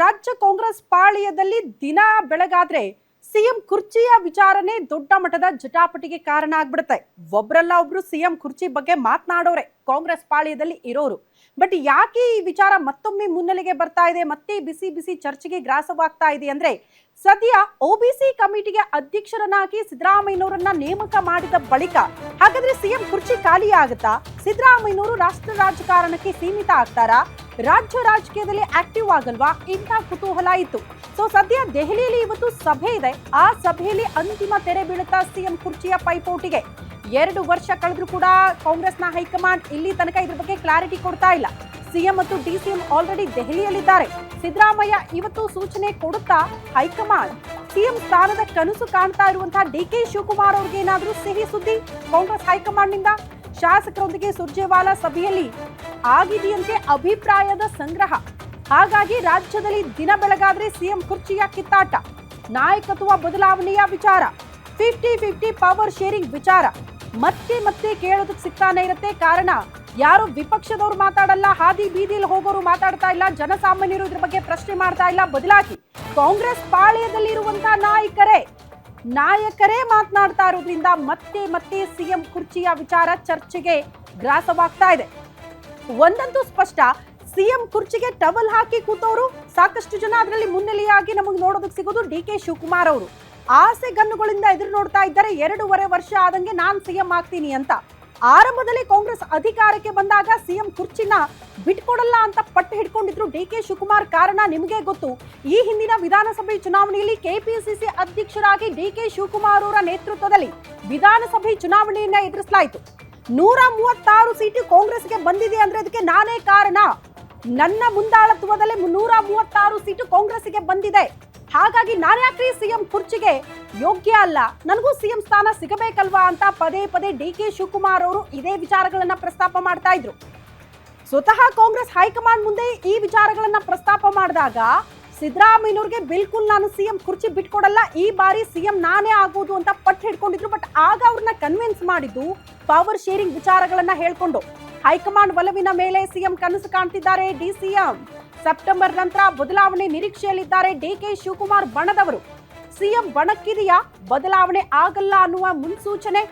ರಾಜ್ಯ ಕಾಂಗ್ರೆಸ್ ಪಾಳ್ಯದಲ್ಲಿ ದಿನ ಬೆಳಗಾದ್ರೆ ಸಿಎಂ ಕುರ್ಚಿಯ ವಿಚಾರನೆ ದೊಡ್ಡ ಮಟ್ಟದ ಜಟಾಪಟಿಗೆ ಕಾರಣ ಆಗ್ಬಿಡುತ್ತೆ. ಒಬ್ರಲ್ಲ ಒಬ್ರು ಸಿಎಂ ಕುರ್ಚಿ ಬಗ್ಗೆ ಮಾತನಾಡೋರೆ, ಕಾಂಗ್ರೆಸ್ ಪಾಳ್ಯದಲ್ಲಿ ಇರೋರು. ಬಟ್ ಯಾಕೆ ಈ ವಿಚಾರ ಮತ್ತೊಮ್ಮೆ ಮುನ್ನೆಲೆಗೆ ಬರ್ತಾ ಇದೆ, ಮತ್ತೆ ಬಿಸಿ ಬಿಸಿ ಚರ್ಚೆಗೆ ಗ್ರಾಸವಾಗ್ತಾ ಇದೆ ಅಂದ್ರೆ ಸದ್ಯ ಒಬಿಸಿ ಕಮಿಟಿಗೆ ಅಧ್ಯಕ್ಷರನ್ನಾಗಿ ಸಿದ್ದರಾಮಯ್ಯನವರನ್ನ ನೇಮಕ ಮಾಡಿದ ಬಳಿಕ ಹಾಗಾದ್ರೆ ಸಿಎಂ ಕುರ್ಚಿ ಖಾಲಿ ಆಗುತ್ತಾ? ಸಿದ್ದರಾಮಯ್ಯನವರು ರಾಷ್ಟ್ರ ರಾಜಕಾರಣಕ್ಕೆ ಸೀಮಿತ ಆಗ್ತಾರಾ? ರಾಜ್ಯ ರಾಜಕೀಯದಲ್ಲಿ ಆಕ್ಟಿವ್ ಆಗಲ್ವಾ? ಇಂಥ ಕುತೂಹಲ ಇತ್ತು. ಸೊ ಸದ್ಯ ದೆಹಲಿಯಲ್ಲಿ ಇವತ್ತು ಸಭೆ ಇದೆ. ಆ ಸಭೆಯಲ್ಲಿ ಅಂತಿಮ ತೆರೆ ಬೀಳುತ್ತಾ ಸಿಎಂ ಕುರ್ಚಿಯ ಪೈಪೋಟಿಗೆ? ಎರಡು ವರ್ಷ ಕಳೆದ್ರೂ ಕೂಡ ಕಾಂಗ್ರೆಸ್ನ ಹೈಕಮಾಂಡ್ ಇಲ್ಲಿ ತನಕ ಇದ್ರ ಬಗ್ಗೆ ಕ್ಲಾರಿಟಿ ಕೊಡ್ತಾ ಇಲ್ಲ. ಸಿಎಂ ಮತ್ತು ಡಿಸಿಎಂ ಆಲ್ರೆಡಿ ದೆಹಲಿಯಲ್ಲಿದ್ದಾರೆ. ಸಿದ್ದರಾಮಯ್ಯ ಇವತ್ತು ಸೂಚನೆ ಕೊಡುತ್ತಾ ಹೈಕಮಾಂಡ್ ಸಿಎಂ ಸ್ಥಾನದ ಕನಸು ಕಾಣ್ತಾ ಇರುವಂತಹ ಡಿ ಕೆ ಶಿವಕುಮಾರ್ ಅವ್ರಿಗೆ ಏನಾದರೂ ಸಿಹಿ ಸುದ್ದಿ ಕಾಂಗ್ರೆಸ್ ಹೈಕಮಾಂಡ್ನಿಂದ? ಶಾಸಕರೊಂದಿಗೆ ಸುರ್ಜೇವಾಲಾ ಸಭೆಯಲ್ಲಿ ಆಗಿದೆಯಂತೆ ಅಭಿಪ್ರಾಯದ ಸಂಗ್ರಹ. ಹಾಗಾಗಿ ರಾಜ್ಯದಲ್ಲಿ ದಿನ ಬೆಳಗಾದ್ರೆ ಸಿಎಂ ಕುರ್ಚಿಯ ಕಿತ್ತಾಟ. ನಾಯಕತ್ವ ಬದಲಾವಣೆಯ ವಿಚಾರ. ಫಿಫ್ಟಿ ಫಿಫ್ಟಿ ಪವರ್ ಶೇರಿಂಗ್ ವಿಚಾರ. ಮತ್ತೆ ಮತ್ತೆ ಕೇಳೋದಕ್ಕೆ ಸಿಗ್ತಾನೆ ಇರುತ್ತೆ. ಕಾರಣ, ಯಾರು ವಿಪಕ್ಷದವ್ರು ಮಾತಾಡಲ್ಲ, ಹಾದಿ ಬೀದಿಲಿ ಹೋಗೋರು ಮಾತಾಡ್ತಾ ಇಲ್ಲ, ಜನಸಾಮಾನ್ಯರು ಇದ್ರ ಬಗ್ಗೆ ಪ್ರಶ್ನೆ ಮಾಡ್ತಾ ಇಲ್ಲ. ಬದಲಾಗಿ ಕಾಂಗ್ರೆಸ್ ಪಾಳ್ಯದಲ್ಲಿರುವಂತಹ ನಾಯಕರೇ ನಾಯಕರೇ ಮಾತನಾಡ್ತಾ ಇರೋದ್ರಿಂದ ಮತ್ತೆ ಮತ್ತೆ ಸಿಎಂ ಕುರ್ಚಿಯ ವಿಚಾರ ಚರ್ಚೆಗೆ ಗ್ರಾಸವಾಗ್ತಾ ಇದೆ. ಒಂದಂತೂ ಸ್ಪಷ್ಟ, ಸಿಎಂ ಕುರ್ಚಿಗೆ ಟವಲ್ ಹಾಕಿ ಕೂತವರು ಸಾಕಷ್ಟು ಜನ. ಅದರಲ್ಲಿ ಮುನ್ನೆಲೆಯಾಗಿ ನಮಗೆ ನೋಡೋದಕ್ಕೆ ಸಿಗೋದು ಡಿ ಕೆ ಶಿವಕುಮಾರ್ ಅವರು. ಆಸೆ ಗನ್ನುಗಳಿಂದ ಎದುರು ನೋಡ್ತಾ ಇದ್ದಾರೆ ಎರಡೂವರೆ ವರ್ಷ ಆದಂಗೆ ನಾನ್ ಸಿಎಂ ಆಗ್ತೀನಿ ಅಂತ. ಆರಂಭದಲ್ಲಿ ಕಾಂಗ್ರೆಸ್ ಅಧಿಕಾರಕ್ಕೆ ಬಂದಾಗ ಸಿಎಂ ಕುರ್ಚಿನ ಬಿಟ್ಕೊಡಲ್ಲ ಅಂತ ಪಟ್ಟು ಹಿಡ್ಕೊಂಡಿದ್ರು ಡಿ ಕೆ ಶಿವಕುಮಾರ್. ಕಾರಣ ನಿಮಗೆ ಗೊತ್ತು. ಈ ಹಿಂದಿನ ವಿಧಾನಸಭೆ ಚುನಾವಣೆಯಲ್ಲಿ ಕೆಪಿಸಿಸಿ ಅಧ್ಯಕ್ಷರಾಗಿ ಡಿ ಕೆ ಶಿವಕುಮಾರ್ ಅವರ ನೇತೃತ್ವದಲ್ಲಿ ವಿಧಾನಸಭೆ ಚುನಾವಣೆಯನ್ನ ಎದುರಿಸಲಾಯಿತು. ನೂರ ಮೂವತ್ತಾರು ಸೀಟು ಕಾಂಗ್ರೆಸ್ಗೆ ಬಂದಿದೆ ಅಂದ್ರೆ ಅದಕ್ಕೆ ನಾನೇ ಕಾರಣ. ನನ್ನ ಮುಂದಾಳತ್ವದಲ್ಲಿ ನೂರ ಮೂವತ್ತಾರು ಸೀಟು ಕಾಂಗ್ರೆಸ್ಗೆ ಬಂದಿದೆ. ಹಾಗಾಗಿ ನಾನ್ಯಾಕ್ರಿ ಸಿಎಂ ಕುರ್ಚಿಗೆ ಯೋಗ್ಯ ಅಲ್ಲ? ನನಗೂ ಸಿಎಂ ಸ್ಥಾನ ಸಿಗಬೇಕಲ್ವಾ ಅಂತ ಪದೇ ಪದೇ ಡಿ ಕೆ ಶಿವಕುಮಾರ್ ಅವರು ಇದೇ ವಿಚಾರಗಳನ್ನ ಪ್ರಸ್ತಾಪ ಮಾಡ್ತಾ ಇದ್ರು. ಸ್ವತಃ ಕಾಂಗ್ರೆಸ್ ಹೈಕಮಾಂಡ್ ಮುಂದೆ ಈ ವಿಚಾರಗಳನ್ನ ಪ್ರಸ್ತಾಪ ಮಾಡಿದಾಗ ಸಿದ್ದರಾಮಯ್ಯನವ್ರಿಗೆ ಬಿಲ್ಕುಲ್ ನಾನು ಸಿಎಂ ಕುರ್ಚಿ ಬಿಟ್ಕೊಡಲ್ಲ, ಈ ಬಾರಿ ಸಿಎಂ ನಾನೇ ಆಗೋದು ಅಂತ ಪಟ್ಟು ಹಿಡ್ಕೊಂಡಿದ್ರು, ಬಟ್ ಆಗ ಅವ್ರನ್ನ ಕನ್ವಿನ್ಸ್ ಮಾಡಿದ್ದು ಪವರ್ ಶೇರಿಂಗ್ ವಿಚಾರಗಳನ್ನ ಹೇಳ್ಕೊಂಡು. ಹೈಕಮಾಂಡ್ ಒಲವಿನ ಮೇಲೆ ಸಿಎಂ ಕನಸು ಕಾಣ್ತಿದ್ದಾರೆ ಡಿ ಸಿಎಂ ಸೆಪ್ಟೆಂಬರ್ ನಂತರ ಬದಲಾವಣೆ ನಿರೀಕ್ಷೆಯಲ್ಲಿದ್ದಾರೆ ಡಿ ಕೆ ಶಿವಕುಮಾರ್ ಬಣದವರು. ಸಿಎಂ ಬಣಕ್ಕಿದೆಯಾ ಬದಲಾವಣೆ ಆಗಲ್ಲ ಅನ್ನುವ ಮುನ್ಸೂಚನೆ.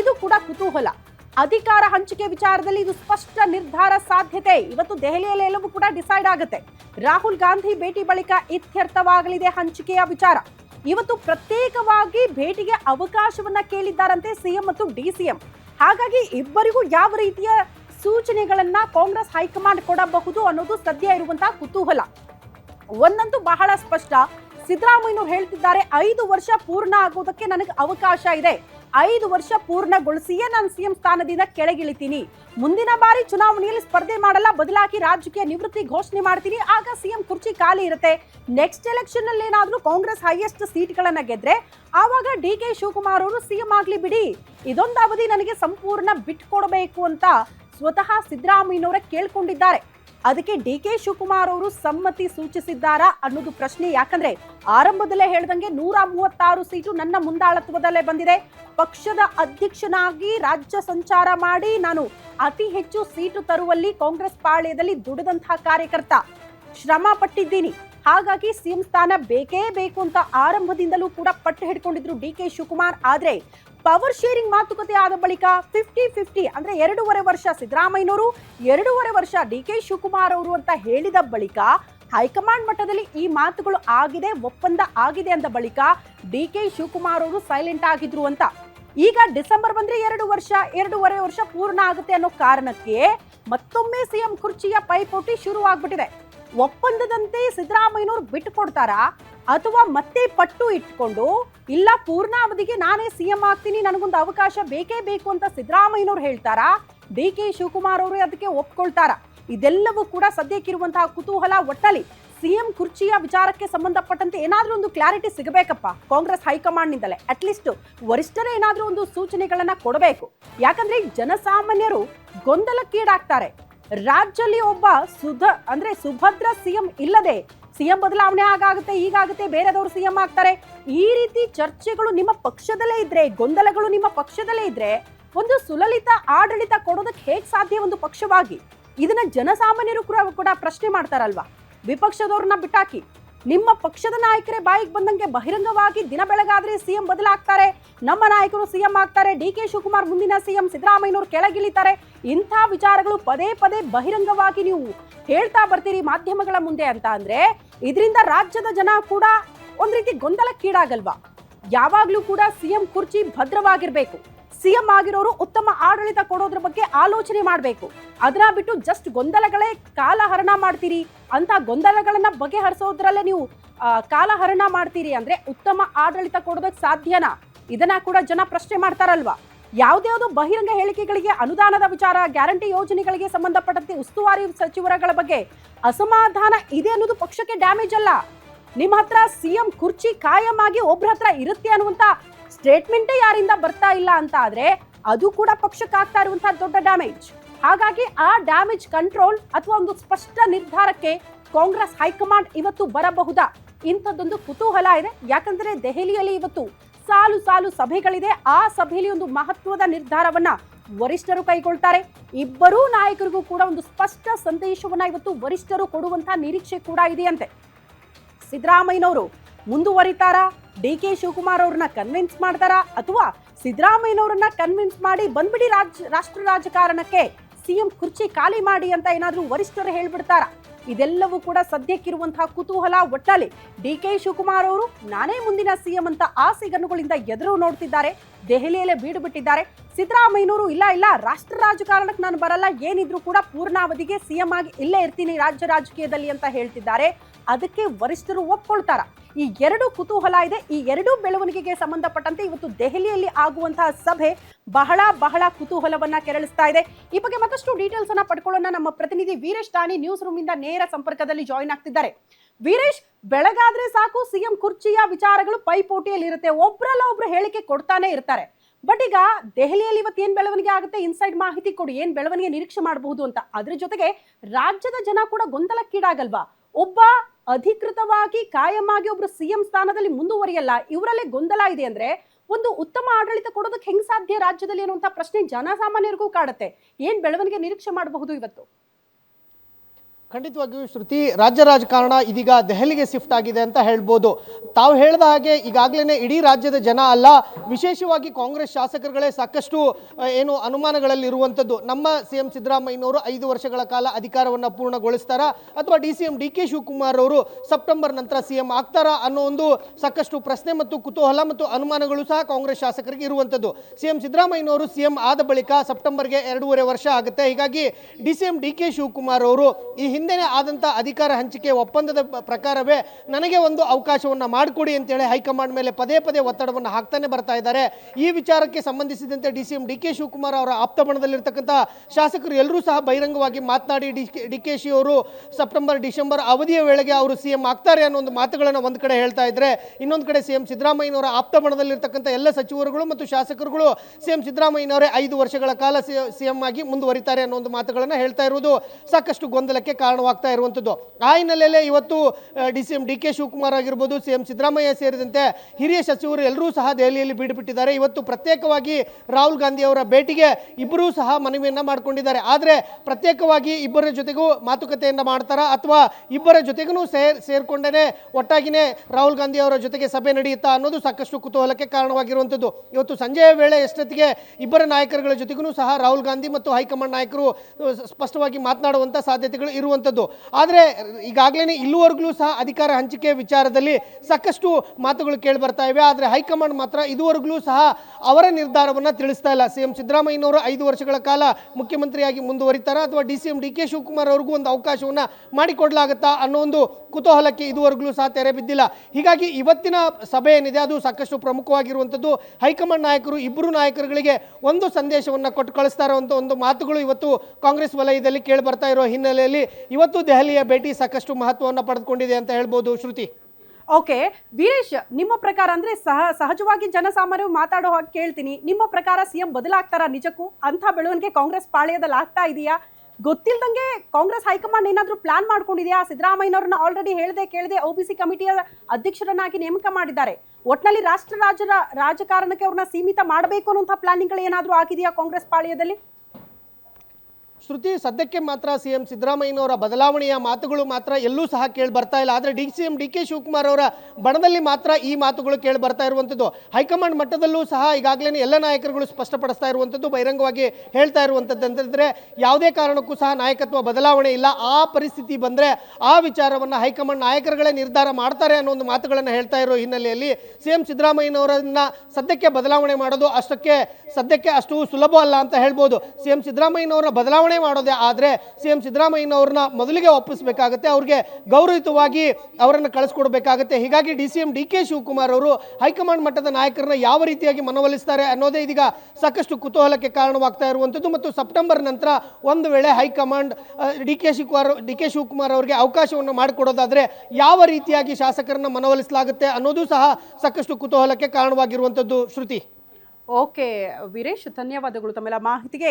ಇದು ಕೂಡ ಕುತೂಹಲ. ಅಧಿಕಾರ ಹಂಚಿಕೆ ವಿಚಾರದಲ್ಲಿ ಇದು ಸ್ಪಷ್ಟ ನಿರ್ಧಾರ ಸಾಧ್ಯತೆ. ಇವತ್ತು ದೆಹಲಿಯಲ್ಲಿ ಎಲ್ಲವೂ ಕೂಡ ಡಿಸೈಡ್ ಆಗುತ್ತೆ. ರಾಹುಲ್ ಗಾಂಧಿ ಭೇಟಿ ಬಳಿಕ ಇತ್ಯರ್ಥವಾಗಲಿದೆ ಹಂಚಿಕೆಯ ವಿಚಾರ. ಇವತ್ತು ಪ್ರತ್ಯೇಕವಾಗಿ ಭೇಟಿಗೆ ಅವಕಾಶವನ್ನ ಕೇಳಿದ್ದಾರಂತೆ ಸಿಎಂ ಮತ್ತು ಡಿಸಿಎಂ ಹಾಗಾಗಿ ಇಬ್ಬರಿಗೂ ಯಾವ ರೀತಿಯ ಸೂಚನೆಗಳನ್ನ ಕಾಂಗ್ರೆಸ್ ಹೈಕಮಾಂಡ್ ಕೊಡಬಹುದು ಅನ್ನೋದು ಸದ್ಯ ಇರುವಂತಹ ಕುತೂಹಲ. ಒಂದಂತೂ ಬಹಳ ಸ್ಪಷ್ಟ. ಸಿದ್ದರಾಮಯ್ಯನವರು ಹೇಳ್ತಿದ್ದಾರೆ, ಐದು ವರ್ಷ ಪೂರ್ಣ ಆಗೋದಕ್ಕೆ ನನಗೆ ಅವಕಾಶ ಇದೆ. ಐದು ವರ್ಷ ಪೂರ್ಣಗೊಳಿಸಿಯೇ ನಾನು ಸಿಎಂ ಸ್ಥಾನದಿಂದ ಕೆಳಗಿಳಿತೀನಿ. ಮುಂದಿನ ಬಾರಿ ಚುನಾವಣೆಯಲ್ಲಿ ಸ್ಪರ್ಧೆ ಮಾಡಲ್ಲ, ಬದಲಾಗಿ ರಾಜಕೀಯ ನಿವೃತ್ತಿ ಘೋಷಣೆ ಮಾಡ್ತೀನಿ. ಆಗ ಸಿಎಂ ಕುರ್ಚಿ ಖಾಲಿ ಇರುತ್ತೆ. ನೆಕ್ಸ್ಟ್ ಎಲೆಕ್ಷನ್ ಅಲ್ಲಿ ಏನಾದರೂ ಕಾಂಗ್ರೆಸ್ ಹೈಯೆಸ್ಟ್ ಸೀಟ್ಗಳನ್ನ ಗೆದ್ರೆ, ಆವಾಗ ಡಿ ಕೆ ಶಿವಕುಮಾರ್ ಅವರು ಸಿಎಂ ಆಗ್ಲಿ ಬಿಡಿ. ಇದೊಂದು ಅವಧಿ ನನಗೆ ಸಂಪೂರ್ಣ ಬಿಟ್ಕೊಡಬೇಕು ಅಂತ ಸ್ವತಃ ಸಿದ್ದರಾಮಯ್ಯನವರ ಕೇಳ್ಕೊಂಡಿದ್ದಾರೆ. ಅದಕ್ಕೆ ಡಿ ಕೆ ಶಿವಕುಮಾರ್ ಅವರು ಸಮ್ಮತಿ ಸೂಚಿಸಿದ್ದಾರಾ ಅನ್ನೋದು ಪ್ರಶ್ನೆ ಯಾಕಂದ್ರೆ ಆರಂಭದಲ್ಲೇ ಹೇಳ್ದಂಗೆ ನೂರ ಮೂವತ್ತಾರು ಸೀಟು ನನ್ನ ಮುಂದಾಳತ್ವದಲ್ಲೇ ಬಂದಿದೆ. ಪಕ್ಷದ ಅಧ್ಯಕ್ಷನಾಗಿ ರಾಜ್ಯ ಸಂಚಾರ ಮಾಡಿ ನಾನು ಅತಿ ಹೆಚ್ಚು ಸೀಟು ತರುವಲ್ಲಿ ಕಾಂಗ್ರೆಸ್ ಪಾಳ್ಯದಲ್ಲಿ ದುಡಿದಂತಹ ಕಾರ್ಯಕರ್ತ. ಶ್ರಮ ಪಟ್ಟಿದ್ದೀನಿ. ಹಾಗಾಗಿ ಸಿಎಂ ಸ್ಥಾನ ಬೇಕೇ ಬೇಕು ಅಂತ ಆರಂಭದಿಂದಲೂ ಕೂಡ ಪಟ್ಟು ಹಿಡ್ಕೊಂಡಿದ್ರು ಡಿ ಕೆ ಶಿವಕುಮಾರ್. ಆದ್ರೆ ಪವರ್ ಶೇರಿಂಗ್ ಮಾತುಕತೆ ಆದ ಬಳಿಕ ಫಿಫ್ಟಿ ಫಿಫ್ಟಿ ಅಂದ್ರೆ ಎರಡೂವರೆ ವರ್ಷ ಸಿದ್ದರಾಮಯ್ಯನವರು, ಎರಡೂವರೆ ವರ್ಷ ಡಿ ಕೆ ಶಿವಕುಮಾರ್ ಅವರು ಅಂತ ಹೇಳಿದ ಬಳಿಕ ಹೈಕಮಾಂಡ್ ಮಟ್ಟದಲ್ಲಿ ಈ ಮಾತುಗಳು ಆಗಿದೆ, ಒಪ್ಪಂದ ಆಗಿದೆ ಅಂದ ಬಳಿಕ ಡಿ ಕೆ ಶಿವಕುಮಾರ್ ಅವರು ಸೈಲೆಂಟ್ ಆಗಿದ್ರು ಅಂತ. ಈಗ ಡಿಸೆಂಬರ್ ಬಂದ್ರೆ ಎರಡು ವರ್ಷ, ಎರಡೂವರೆ ವರ್ಷ ಪೂರ್ಣ ಆಗುತ್ತೆ ಅನ್ನೋ ಕಾರಣಕ್ಕೆ ಮತ್ತೊಮ್ಮೆ ಸಿಎಂ ಕುರ್ಚಿಯ ಪೈಪೋಟಿ ಶುರು ಆಗ್ಬಿಟ್ಟಿದೆ ಒಪ್ಪಂದದಂತೆ ಸಿದ್ದರಾಮಯ್ಯನವ್ರು ಬಿಟ್ಟು ಕೊಡ್ತಾರಾ ಅಥವಾ ಮತ್ತೆ ಪಟ್ಟು ಇಟ್ಕೊಂಡು, ಇಲ್ಲ ಪೂರ್ಣಾವಧಿಗೆ ನಾನೇ ಸಿಎಂ ಆಗ್ತೀನಿ, ನನಗೊಂದು ಅವಕಾಶ ಬೇಕೇ ಬೇಕು ಅಂತ ಸಿದ್ದರಾಮಯ್ಯನವ್ರು ಹೇಳ್ತಾರಾ? ಡಿ ಕೆ ಶಿವಕುಮಾರ್ ಅವರು ಅದಕ್ಕೆ ಒಪ್ಕೊಳ್ತಾರ? ಇದೆಲ್ಲವೂ ಕೂಡ ಸದ್ಯಕ್ಕಿರುವಂತಹ ಕುತೂಹಲ ಒಟ್ಟಲ್ಲಿ. ಸಿಎಂ ಕುರ್ಚಿಯ ವಿಚಾರಕ್ಕೆ ಸಂಬಂಧಪಟ್ಟಂತೆ ಏನಾದರೂ ಒಂದು ಕ್ಲಾರಿಟಿ ಸಿಗಬೇಕಪ್ಪ ಕಾಂಗ್ರೆಸ್ ಹೈಕಮಾಂಡ್ ನಿಂದಲೇ ಅಟ್ಲೀಸ್ಟ್ ವರಿಷ್ಠರೇ ಏನಾದರೂ ಒಂದು ಸೂಚನೆಗಳನ್ನ ಕೊಡಬೇಕು. ಯಾಕಂದ್ರೆ ಜನಸಾಮಾನ್ಯರು ಗೊಂದಲಕ್ಕೀಡಾಗ್ತಾರೆ. ರಾಜ್ಯದಲ್ಲಿ ಒಬ್ಬ ಸುಧ, ಅಂದ್ರೆ ಸುಭದ್ರ ಸಿಎಂ ಇಲ್ಲದೆ ಸಿಎಂ ಬದಲಾವಣೆ ಆಗಾಗುತ್ತೆ, ಈಗಾಗುತ್ತೆ, ಬೇರೆದವರು ಸಿಎಂ ಆಗ್ತಾರೆ. ಈ ರೀತಿ ಚರ್ಚೆಗಳು ನಿಮ್ಮ ಪಕ್ಷದಲ್ಲೇ ಇದ್ರೆ, ಗೊಂದಲಗಳು ನಿಮ್ಮ ಪಕ್ಷದಲ್ಲೇ ಇದ್ರೆ, ಒಂದು ಸುಲಲಿತ ಆಡಳಿತ ಕೊಡೋದಕ್ಕೆ ಹೇಗೆ ಸಾಧ್ಯ ಒಂದು ಪಕ್ಷವಾಗಿ? ಇದನ್ನ ಜನಸಾಮಾನ್ಯರು ಕೂಡ ಕೂಡ ಪ್ರಶ್ನೆ ಮಾಡ್ತಾರಲ್ವಾ? ವಿಪಕ್ಷದವ್ರನ್ನ ಬಿಟ್ಟಾಕಿ. ನಿಮ್ಮ ಪಕ್ಷದ ನಾಯಕರೇ ಬಾಯಿಗೆ ಬಂದಂಗೆ ಬಹಿರಂಗವಾಗಿ ದಿನ ಬೆಳಗಾದ್ರೆ ಸಿಎಂ ಬದಲಾಗ್ತಾರೆ. ನಮ್ಮ ನಾಯಕರು ಸಿಎಂ ಆಗ್ತಾರೆ. ಡಿ ಕೆ ಶಿವಕುಮಾರ್ ಮುಂದಿನ ಸಿಎಂ ಸಿದ್ದರಾಮಯ್ಯನವರು ಕೆಳಗಿಳಿತಾರೆ. ಇಂಥ ವಿಚಾರಗಳು ಪದೇ ಪದೇ ಬಹಿರಂಗವಾಗಿ ನೀವು ಹೇಳ್ತಾ ಬರ್ತೀರಿ ಮಾಧ್ಯಮಗಳ ಮುಂದೆ ಅಂತ ಅಂದ್ರೆ, ಇದರಿಂದ ರಾಜ್ಯದ ಜನ ಕೂಡ ಒಂದ್ ರೀತಿ ಗೊಂದಲಕ್ಕೀಡಾಗಲ್ವಾ? ಯಾವಾಗ್ಲೂ ಕೂಡ ಸಿಎಂ ಕುರ್ಚಿ ಭದ್ರವಾಗಿರ್ಬೇಕು. ಸಿಎಂ ಆಗಿರೋರು ಉತ್ತಮ ಆಡಳಿತ ಕೊಡೋದ್ರ ಬಗ್ಗೆ ಆಲೋಚನೆ ಮಾಡಬೇಕು. ಅದನ್ನ ಬಿಟ್ಟು ಜಸ್ಟ್ ಗೊಂದಲಗಳೇ ಕಾಲಹರಣ ಮಾಡ್ತೀರಿ. ಅಂತ ಗೊಂದಲಗಳನ್ನ ಬಗೆಹರಿಸೋದ್ರಲ್ಲೇ ನೀವು ಕಾಲಹರಣ ಮಾಡ್ತೀರಿ ಅಂದ್ರೆ ಉತ್ತಮ ಆಡಳಿತ ಕೊಡೋದಕ್ಕೆ ಸಾಧ್ಯನಾ? ಇದನ್ನ ಕೂಡ ಜನ ಪ್ರಶ್ನೆ ಮಾಡ್ತಾರಲ್ವಾ? ಯಾವ್ದ್ಯಾವ್ದು ಬಹಿರಂಗ ಹೇಳಿಕೆಗಳಿಗೆ ಅನುದಾನದ ವಿಚಾರ, ಗ್ಯಾರಂಟಿ ಯೋಜನೆಗಳಿಗೆ ಸಂಬಂಧಪಟ್ಟಂತೆ ಉಸ್ತುವಾರಿ ಸಚಿವರಗಳ ಬಗ್ಗೆ ಅಸಮಾಧಾನ ಇದೆ ಅನ್ನೋದು ಪಕ್ಷಕ್ಕೆ ಡ್ಯಾಮೇಜ್ ಅಲ್ಲ. ನಿಮ್ಮ ಹತ್ರ ಸಿಎಂ ಕುರ್ಚಿ ಕಾಯಂ ಆಗಿ ಒಬ್ಬರ ಹತ್ರ ಇರುತ್ತೆ ಅನ್ನುವಂತ ಸ್ಟೇಟ್ಮೆಂಟೇ ಯಾರಿಂದ ಬರ್ತಾ ಇಲ್ಲ ಅಂತ ಆದ್ರೆ ಅದು ಕೂಡ ಪಕ್ಷಕ್ಕೆ ಆಗ್ತಾ ಇರುವಂತಹ ದೊಡ್ಡ ಡ್ಯಾಮೇಜ್. ಹಾಗಾಗಿ ಆ ಡ್ಯಾಮೇಜ್ ಕಂಟ್ರೋಲ್ ಅಥವಾ ಒಂದು ಸ್ಪಷ್ಟ ನಿರ್ಧಾರಕ್ಕೆ ಕಾಂಗ್ರೆಸ್ ಹೈಕಮಾಂಡ್ ಇವತ್ತು ಬರಬಹುದಾ? ಇಂಥದ್ದೊಂದು ಕುತೂಹಲ ಇದೆ. ಯಾಕಂದ್ರೆ ದೆಹಲಿಯಲ್ಲಿ ಇವತ್ತು ಸಾಲು ಸಾಲು ಸಭೆಗಳಿದೆ. ಆ ಸಭೆಯಲ್ಲಿ ಒಂದು ಮಹತ್ವದ ನಿರ್ಧಾರವನ್ನ ವರಿಷ್ಠರು ಕೈಗೊಳ್ತಾರೆ. ಇಬ್ಬರೂ ನಾಯಕರಿಗೂ ಕೂಡ ಒಂದು ಸ್ಪಷ್ಟ ಸಂದೇಶವನ್ನ ಇವತ್ತು ವರಿಷ್ಠರು ಕೊಡುವಂತಹ ನಿರೀಕ್ಷೆ ಕೂಡ ಇದೆಯಂತೆ. ಸಿದ್ದರಾಮಯ್ಯನವರು ಮುಂದುವರಿತಾರಾ? ಡಿ ಕೆ ಶಿವಕುಮಾರ್ ಅವ್ರನ್ನ ಕನ್ವಿನ್ಸ್ ಮಾಡ್ತಾರಾ? ಅಥವಾ ಸಿದ್ದರಾಮಯ್ಯನವ್ರನ್ನ ಕನ್ವಿನ್ಸ್ ಮಾಡಿ ಬಂದ್ಬಿಡಿ ರಾಜ್, ರಾಷ್ಟ್ರ ರಾಜಕಾರಣಕ್ಕೆ. ಸಿಎಂ ಕುರ್ಚಿ ಖಾಲಿ ಮಾಡಿ ಅಂತ ಏನಾದರೂ ವರಿಷ್ಠರು ಹೇಳ್ಬಿಡ್ತಾರಾ? ಇದೆಲ್ಲವೂ ಕೂಡ ಸದ್ಯಕ್ಕಿರುವಂತಹ ಕುತೂಹಲ ಒಟ್ಟಲ್ಲಿ ಡಿ ಕೆ ಶಿವಕುಮಾರ್ ಅವರು ನಾನೇ ಮುಂದಿನ ಸಿಎಂ ಅಂತ ಆಸೆಗಣ್ಣುಗಳಿಂದ ಎದುರು ನೋಡ್ತಿದ್ದಾರೆ, ದೆಹಲಿಯಲ್ಲೇ ಬೀಡು ಬಿಟ್ಟಿದ್ದಾರೆ ಸಿದ್ದರಾಮಯ್ಯನವರು ಇಲ್ಲ ಇಲ್ಲ, ರಾಷ್ಟ್ರ ರಾಜಕಾರಣಕ್ಕೆ ನಾನು ಬರಲ್ಲ, ಏನಿದ್ರು ಕೂಡ ಪೂರ್ಣಾವಧಿಗೆ ಸಿಎಂ ಆಗಿ ಇಲ್ಲೇ ಇರ್ತೀನಿ ರಾಜ್ಯ ರಾಜಕೀಯದಲ್ಲಿ ಅಂತ ಹೇಳ್ತಿದ್ದಾರೆ. ಅದಕ್ಕೆ ವರಿಷ್ಠರು ಒಪ್ಕೊಳ್ತಾರ. ಈ ಎರಡು ಕುತೂಹಲ ಇದೆ. ಈ ಎರಡೂ ಬೆಳವಣಿಗೆಗೆ ಸಂಬಂಧಪಟ್ಟಂತೆ ಇವತ್ತು ದೆಹಲಿಯಲ್ಲಿ ಆಗುವಂತಹ ಸಭೆ ಬಹಳ ಬಹಳ ಕುತೂಹಲವನ್ನ ಕೆರಳಿಸ್ತಾ ಇದೆ. ಈ ಬಗ್ಗೆ ಮತ್ತಷ್ಟು ಡೀಟೇಲ್ಸ್ ಅನ್ನ ಪಡ್ಕೊಳ್ಳೋಣ. ನಮ್ಮ ಪ್ರತಿನಿಧಿ ವೀರೇಶ್ ದಾನಿ ನ್ಯೂಸ್ ರೂಮ್ ಇಂದ ನೇರ ಸಂಪರ್ಕದಲ್ಲಿ ಜಾಯಿನ್ ಆಗ್ತಿದ್ದಾರೆ. ವೀರೇಶ್, ಬೆಳಗಾದ್ರೆ ಸಾಕು, ಸಿಎಂ ಕುರ್ಚಿಯ ವಿಚಾರಗಳು ಪೈಪೋಟಿಯಲ್ಲಿ ಇರುತ್ತೆ ಒಬ್ರಲ್ಲ ಒಬ್ರು ಹೇಳಿಕೆ ಕೊಡ್ತಾನೆ ಇರ್ತಾರೆ. ಬಟ್ ಈಗ ದೆಹಲಿಯಲ್ಲಿ ಇವತ್ತು ಏನ್ ಬೆಳವಣಿಗೆ ಆಗುತ್ತೆ? ಇನ್ಸೈಡ್ ಮಾಹಿತಿ ಕೊಡಿ. ಏನ್ ಬೆಳವಣಿಗೆ ನಿರೀಕ್ಷೆ ಮಾಡಬಹುದು ಅಂತ. ಅದ್ರ ಜೊತೆಗೆ ರಾಜ್ಯದ ಜನ ಕೂಡ ಗೊಂದಲಕ್ಕೀಡಾಗಲ್ವಾ? ಒಬ್ಬ ಅಧಿಕೃತವಾಗಿ ಕಾಯಮಾಗಿ ಒಬ್ರು ಸಿಎಂ ಸ್ಥಾನದಲ್ಲಿ ಮುಂದುವರಿಯಲ್ಲ, ಇವರಲ್ಲೇ ಗೊಂದಲ ಇದೆ ಅಂದ್ರೆ ಒಂದು ಉತ್ತಮ ಆಡಳಿತ ಕೊಡೋದಕ್ಕೆ ಹೆಂಗ್ ಸಾಧ್ಯ ರಾಜ್ಯದಲ್ಲಿ ಅನ್ನುವಂಥ ಪ್ರಶ್ನೆ ಜನಸಾಮಾನ್ಯರಿಗೂ ಕಾಡುತ್ತೆ. ಏನ್ ಬೆಳವಣಿಗೆ ನಿರೀಕ್ಷೆ ಮಾಡಬಹುದು ಇವತ್ತು? ಖಂಡಿತವಾಗಿಯೂ ಶ್ರುತಿ, ರಾಜ್ಯ ರಾಜಕಾರಣ ಇದೀಗ ದೆಹಲಿಗೆ ಶಿಫ್ಟ್ ಆಗಿದೆ ಅಂತ ಹೇಳ್ಬೋದು. ತಾವು ಹೇಳಿದ ಹಾಗೆ ಈಗಾಗಲೇ ಇಡೀ ರಾಜ್ಯದ ಜನ ಅಲ್ಲ, ವಿಶೇಷವಾಗಿ ಕಾಂಗ್ರೆಸ್ ಶಾಸಕರುಗಳೇ ಸಾಕಷ್ಟು ಏನು ಅನುಮಾನಗಳಲ್ಲಿ ಇರುವಂಥದ್ದು ನಮ್ಮ ಸಿ ಎಂ ಸಿದ್ದರಾಮಯ್ಯನವರು ಐದು ವರ್ಷಗಳ ಕಾಲ ಅಧಿಕಾರವನ್ನು ಪೂರ್ಣಗೊಳಿಸ್ತಾರಾ? ಅಥವಾ D C M D K Shivakumar ಅವರು ಸೆಪ್ಟೆಂಬರ್ ನಂತರ ಸಿ ಎಂ ಆಗ್ತಾರಾ ಅನ್ನೋ ಒಂದು ಸಾಕಷ್ಟು ಪ್ರಶ್ನೆ ಮತ್ತು ಕುತೂಹಲ ಮತ್ತು ಅನುಮಾನಗಳು ಸಹ ಕಾಂಗ್ರೆಸ್ ಶಾಸಕರಿಗೆ ಇರುವಂಥದ್ದು. ಸಿ ಎಂ ಸಿದ್ದರಾಮಯ್ಯನವರು ಸಿ ಎಂ ಆದ ಬಳಿಕ ಸೆಪ್ಟೆಂಬರ್ಗೆ ಎರಡೂವರೆ ವರ್ಷ ಆಗುತ್ತೆ. ಹೀಗಾಗಿ D C M D K Shivakumar ಅವರು ಈ ಹಿಂದೆನೇ ಆದಂಥ ಅಧಿಕಾರ ಹಂಚಿಕೆ ಒಪ್ಪಂದದ ಪ್ರಕಾರವೇ ನನಗೆ ಒಂದು ಅವಕಾಶವನ್ನು ಮಾಡಿಕೊಡಿ ಅಂತೇಳಿ ಹೈಕಮಾಂಡ್ ಮೇಲೆ ಪದೇ ಪದೇ ಒತ್ತಡವನ್ನು ಹಾಕ್ತಾನೆ ಬರ್ತಾ ಇದ್ದಾರೆ. ಈ ವಿಚಾರಕ್ಕೆ ಸಂಬಂಧಿಸಿದಂತೆ D C M D K Shivakumar ಅವರ ಆಪ್ತ ಬಣದಲ್ಲಿರ್ತಕ್ಕಂಥ ಶಾಸಕರು ಎಲ್ಲರೂ ಸಹ ಬಹಿರಂಗವಾಗಿ ಮಾತನಾಡಿ ಡಿ ಕೆ, ಡಿ ಶಿ ಅವರು ಸೆಪ್ಟೆಂಬರ್, ಡಿಸೆಂಬರ್ ಅವಧಿಯ ವೇಳೆಗೆ ಅವರು ಸಿ ಎಂ ಆಗ್ತಾರೆ ಅನ್ನೋ ಒಂದು ಮಾತುಗಳನ್ನು ಒಂದು ಕಡೆ ಹೇಳ್ತಾ ಇದ್ದರೆ ಇನ್ನೊಂದು ಕಡೆ ಸಿ ಎಂ ಸಿದ್ದರಾಮಯ್ಯನವರ ಆಪ್ತ ಬಣದಲ್ಲಿರ್ತಕ್ಕಂಥ ಎಲ್ಲ ಸಚಿವರುಗಳು ಮತ್ತು ಶಾಸಕರುಗಳು ಸಿ ಎಂ ಸಿದ್ದರಾಮಯ್ಯನವರೇ ಐದು ವರ್ಷಗಳ ಕಾಲ ಸಿ ಎಂ ಆಗಿ ಮುಂದುವರಿತಾರೆ ಅನ್ನೋ ಒಂದು ಮಾತುಗಳನ್ನು ಹೇಳ್ತಾ ಇರುವುದು ಸಾಕಷ್ಟು ಗೊಂದಲಕ್ಕೆ ಕಾರಣವಾಗ್ತಾ ಇರುವಂಥದ್ದು ಆ ಹಿನ್ನೆಲೆಯಲ್ಲೇ ಇವತ್ತು D C M D K Shivakumar ಆಗಿರ್ಬೋದು, ಸಿ ಎಂ ಸಿದ್ದರಾಮಯ್ಯ ಸೇರಿದಂತೆ ಹಿರಿಯ ಸಚಿವರು ಎಲ್ಲರೂ ಸಹ ದೆಹಲಿಯಲ್ಲಿ ಬೀಡುಬಿಟ್ಟಿದ್ದಾರೆ. ಇವತ್ತು ಪ್ರತ್ಯೇಕವಾಗಿ ರಾಹುಲ್ ಗಾಂಧಿ ಅವರ ಭೇಟಿಗೆ ಇಬ್ಬರೂ ಸಹ ಮನವಿಯನ್ನ ಮಾಡಿಕೊಂಡಿದ್ದಾರೆ. ಆದರೆ ಪ್ರತ್ಯೇಕವಾಗಿ ಇಬ್ಬರ ಜೊತೆಗೂ ಮಾತುಕತೆಯನ್ನ ಮಾಡ್ತಾರಾ ಅಥವಾ ಇಬ್ಬರ ಜೊತೆಗೂ ಸೇರ್ ಸೇರಿಕೊಂಡೇ ಒಟ್ಟಾಗಿನೇ ರಾಹುಲ್ ಗಾಂಧಿ ಅವರ ಜೊತೆಗೆ ಸಭೆ ನಡೆಯುತ್ತಾ ಅನ್ನೋದು ಸಾಕಷ್ಟು ಕುತೂಹಲಕ್ಕೆ ಕಾರಣವಾಗಿರುವಂಥದ್ದು ಇವತ್ತು ಸಂಜೆಯ ವೇಳೆ ಎಷ್ಟೊತ್ತಿಗೆ ಇಬ್ಬರ ನಾಯಕರುಗಳ ಜೊತೆಗೂ ಸಹ ರಾಹುಲ್ ಗಾಂಧಿ ಮತ್ತು ಹೈಕಮಾಂಡ್ ನಾಯಕರು ಸ್ಪಷ್ಟವಾಗಿ ಮಾತನಾಡುವಂಥ ಸಾಧ್ಯತೆಗಳು ಇರುವಂಥದ್ದು ಆದರೆ ಈಗಾಗಲೇ ಇಲ್ಲಿವರೆಗೂ ಸಹ ಅಧಿಕಾರ ಹಂಚಿಕೆ ವಿಚಾರದಲ್ಲಿ ಸಾಕಷ್ಟು ಮಾತುಗಳು ಕೇಳಿ ಬರ್ತಾ ಇವೆ. ಆದರೆ ಹೈಕಮಾಂಡ್ ಮಾತ್ರ ಇದುವರೆಗೂ ಸಹ ಅವರ ನಿರ್ಧಾರವನ್ನು ತಿಳಿಸ್ತಾ ಇಲ್ಲ. ಸಿ ಎಂ ಸಿದ್ದರಾಮಯ್ಯನವರು ಐದು ವರ್ಷಗಳ ಕಾಲ ಮುಖ್ಯಮಂತ್ರಿಯಾಗಿ ಮುಂದುವರಿತಾರ. ಅಥವಾ D C M D K Shivakumar ಅವ್ರಿಗೂ ಒಂದು ಅವಕಾಶವನ್ನು ಮಾಡಿಕೊಡ್ಲಾಗುತ್ತಾ ಅನ್ನೋ ಒಂದು ಕುತೂಹಲಕ್ಕೆ ಇದುವರೆಗೂ ಸಹ ತೆರೆ ಬಿದ್ದಿಲ್ಲ. ಹೀಗಾಗಿ ಇವತ್ತಿನ ಸಭೆ ಏನಿದೆ, ಅದು ಸಾಕಷ್ಟು ಪ್ರಮುಖವಾಗಿರುವಂಥದ್ದು. ಹೈಕಮಾಂಡ್ ನಾಯಕರು ಇಬ್ಬರು ನಾಯಕರುಗಳಿಗೆ ಒಂದು ಸಂದೇಶವನ್ನು ಕೊಟ್ಟು ಕಳಿಸ್ತಾರೋ ಅಂತ ಒಂದು ಮಾತುಗಳು ಇವತ್ತು ಕಾಂಗ್ರೆಸ್ ವಲಯದಲ್ಲಿ ಕೇಳಿ ಬರ್ತಾ ಇರೋ ಹಿನ್ನೆಲೆಯಲ್ಲಿ ಇವತ್ತು ದೆಹಲಿಯ ಭೇಟಿ ಸಾಕಷ್ಟು ಮಹತ್ವವನ್ನು ಪಡೆದುಕೊಂಡಿದೆ ಅಂತ ಹೇಳ್ಬೋದು ಶ್ರುತಿ. ಓಕೆ, ವೀರೇಶ್, ನಿಮ್ಮ ಪ್ರಕಾರ ಅಂದ್ರೆ ಸಹ, ಸಹಜವಾಗಿ ಜನಸಾಮಾನ್ಯರು ಮಾತಾಡೋ ಹಾಗೆ ಕೇಳ್ತೀನಿ. ನಿಮ್ಮ ಪ್ರಕಾರ ಸಿಎಂ ಬದಲಾಗ್ತಾರಾ ನಿಜಕ್ಕೂ? ಅಂತ ಬೆಳವಣಿಗೆ ಕಾಂಗ್ರೆಸ್ ಪಾಳ್ಯದಲ್ಲಿ ಆಗ್ತಾ ಇದೆಯಾ? ಗೊತ್ತಿಲ್ದಂಗೆ ಕಾಂಗ್ರೆಸ್ ಹೈಕಮಾಂಡ್ ಏನಾದ್ರೂ ಪ್ಲಾನ್ ಮಾಡ್ಕೊಂಡಿದೆಯಾ? ಸಿದ್ದರಾಮಯ್ಯನವ್ರನ್ನ ಆಲ್ರೆಡಿ ಹೇಳದೆ ಕೇಳದೆ ಒ ಬಿ ಸಿ ಕಮಿಟಿಯ ಅಧ್ಯಕ್ಷರನ್ನಾಗಿ ನೇಮಕ ಮಾಡಿದ್ದಾರೆ. ಒಟ್ನಲ್ಲಿ ರಾಷ್ಟ್ರ ರಾಜ ರಾಜಕಾರಣಕ್ಕೆ ಅವ್ರನ್ನ ಸೀಮಿತ ಮಾಡಬೇಕು ಅನ್ನುವಂಥ ಪ್ಲಾನಿಂಗ್ಗಳು ಏನಾದ್ರೂ ಆಗಿದೆಯಾ ಕಾಂಗ್ರೆಸ್ ಪಾಳ್ಯದಲ್ಲಿ? ಶ್ರುತಿ, ಸದ್ಯಕ್ಕೆ ಮಾತ್ರ ಸಿ ಎಂ ಸಿದ್ದರಾಮಯ್ಯನವರ ಬದಲಾವಣೆಯ ಮಾತುಗಳು ಮಾತ್ರ ಎಲ್ಲೂ ಸಹ ಕೇಳಿ ಬರ್ತಾ ಇಲ್ಲ. ಆದರೆ D C M D K Shivakumar ಅವರ ಬಣದಲ್ಲಿ ಮಾತ್ರ ಈ ಮಾತುಗಳು ಕೇಳಿ ಬರ್ತಾ ಇರುವಂಥದ್ದು. ಹೈಕಮಾಂಡ್ ಮಟ್ಟದಲ್ಲೂ ಸಹ ಈಗಾಗಲೇ ಎಲ್ಲ ನಾಯಕರುಗಳು ಸ್ಪಷ್ಟಪಡಿಸ್ತಾ ಇರುವಂಥದ್ದು, ಬಹಿರಂಗವಾಗಿ ಹೇಳ್ತಾ ಇರುವಂಥದ್ದು ಅಂತಂದರೆ ಯಾವುದೇ ಕಾರಣಕ್ಕೂ ಸಹ ನಾಯಕತ್ವ ಬದಲಾವಣೆ ಇಲ್ಲ. ಆ ಪರಿಸ್ಥಿತಿ ಬಂದರೆ ಆ ವಿಚಾರವನ್ನು ಹೈಕಮಾಂಡ್ ನಾಯಕರುಗಳೇ ನಿರ್ಧಾರ ಮಾಡ್ತಾರೆ ಅನ್ನೋ ಒಂದು ಮಾತುಗಳನ್ನು ಹೇಳ್ತಾ ಇರೋ ಹಿನ್ನೆಲೆಯಲ್ಲಿ ಸಿ ಎಂ ಸಿದ್ದರಾಮಯ್ಯನವರನ್ನ ಸದ್ಯಕ್ಕೆ ಬದಲಾವಣೆ ಮಾಡೋದು ಅಷ್ಟಕ್ಕೆ ಸದ್ಯಕ್ಕೆ ಅಷ್ಟು ಸುಲಭ ಅಲ್ಲ ಅಂತ ಹೇಳ್ಬೋದು. ಸಿ ಎಂ ಸಿದ್ದರಾಮಯ್ಯನವರ ಬದಲಾವಣೆ ಮಾಡೋದೇ ಆದರೆ ಸಿ ಎಂ ಸಿದ್ದರಾಮಯ್ಯನವ್ರನ್ನ ಮೊದಲಿಗೆ ಒಪ್ಪಿಸಬೇಕಾಗತ್ತೆ, ಅವ್ರಿಗೆ ಗೌರವಿತವಾಗಿ ಅವರನ್ನು ಕಳಿಸ್ಕೊಡ್ಬೇಕಾಗತ್ತೆ. ಹೀಗಾಗಿ D C M D K Shivakumar ಅವರು ಹೈಕಮಾಂಡ್ ಮಟ್ಟದ ನಾಯಕರನ್ನ ಯಾವ ರೀತಿಯಾಗಿ ಮನವೊಲಿಸ್ತಾರೆ ಅನ್ನೋದೇ ಇದೀಗ ಸಾಕಷ್ಟು ಕುತೂಹಲಕ್ಕೆ ಕಾರಣವಾಗ್ತಾ ಇರುವಂಥದ್ದು. ಮತ್ತು ಸೆಪ್ಟೆಂಬರ್ ನಂತರ ಒಂದು ವೇಳೆ high command D K Shivakumar, D K Shivakumar ಅವರಿಗೆ ಅವಕಾಶವನ್ನು ಮಾಡಿಕೊಡೋದಾದರೆ ಯಾವ ರೀತಿಯಾಗಿ ಶಾಸಕರನ್ನ ಮನವೊಲಿಸಲಾಗುತ್ತೆ ಅನ್ನೋದು ಸಹ ಸಾಕಷ್ಟು ಕುತೂಹಲಕ್ಕೆ ಕಾರಣವಾಗಿರುವಂಥದ್ದು. ಶ್ರುತಿ. ಓಕೆ, ವೀರೇಶ್, ಧನ್ಯವಾದಗಳು ತಮ್ಮೆಲ್ಲ ಮಾಹಿತಿಗೆ.